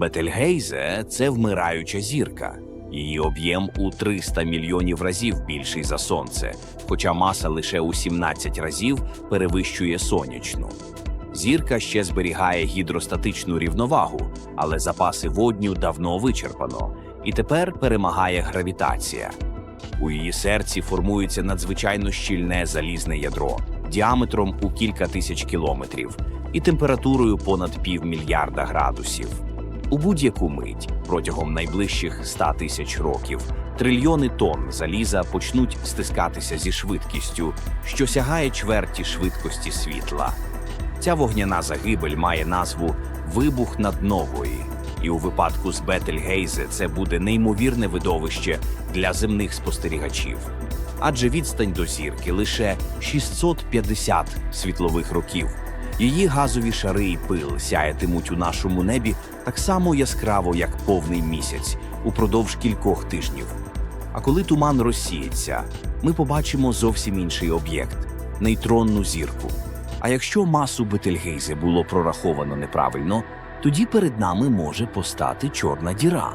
Бетельгейзе це вмираюча зірка. Її об'єм у 300 мільйонів разів більший за сонце, хоча маса лише у 17 разів перевищує сонячну. Зірка ще зберігає гідростатичну рівновагу, але запаси водню давно вичерпано, і тепер перемагає гравітація. У її серці формується надзвичайно щільне залізне ядро діаметром у кілька тисяч кілометрів і температурою понад півмільярда градусів. У будь-яку мить протягом найближчих 100 тисяч років трильйони тонн заліза почнуть стискатися зі швидкістю, що сягає чверті швидкості світла. Ця вогняна загибель має назву Вибух над нової, і у випадку з Бетельгейзе це буде неймовірне видовище для земних спостерігачів. Адже відстань до зірки лише 650 світлових років. Її газові шари і пил сяятимуть у нашому небі так само яскраво, як повний місяць, упродовж кількох тижнів. А коли туман розсіється, ми побачимо зовсім інший об'єкт нейтронну зірку. А якщо масу Бетельгейзе було прораховано неправильно, тоді перед нами може постати чорна діра.